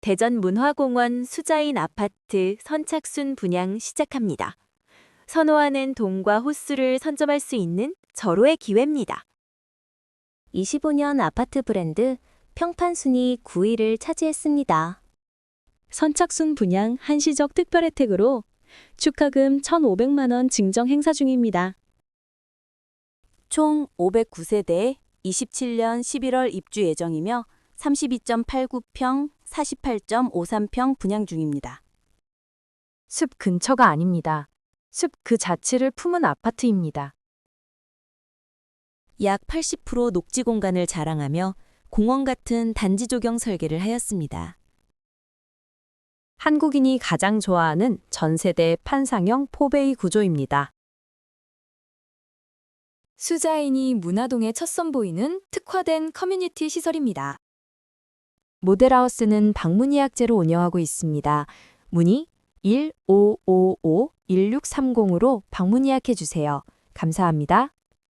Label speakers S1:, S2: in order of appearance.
S1: 대전 문화공원 수자인 아파트 선착순 분양 시작합니다. 선호하는 동과 호수를 선점할 수 있는 절호의 기회입니다.
S2: 25년 아파트 브랜드 평판 순위 9위를 차지했습니다.
S3: 선착순 분양 한시적 특별 혜택으로 축하금 1,500만 원 증정 행사 중입니다.
S1: 총 509세대에 27년 11월 입주 예정이며 32.89평, 48.53평 분양 중입니다.
S3: 숲 근처가 아닙니다. 숲 그 자체를 품은 아파트입니다.
S1: 약 80% 녹지 공간을 자랑하며 공원 같은 단지 조경 설계를 하였습니다.
S3: 한국인이 가장 좋아하는 전세대 판상형 포베이 구조입니다.
S4: 수자인이 문화동에 첫 선보이는 특화된 커뮤니티 시설입니다.
S3: 모델하우스는 방문 예약제로 운영하고 있습니다. 문의 1555-1630으로 방문 예약해 주세요. 감사합니다.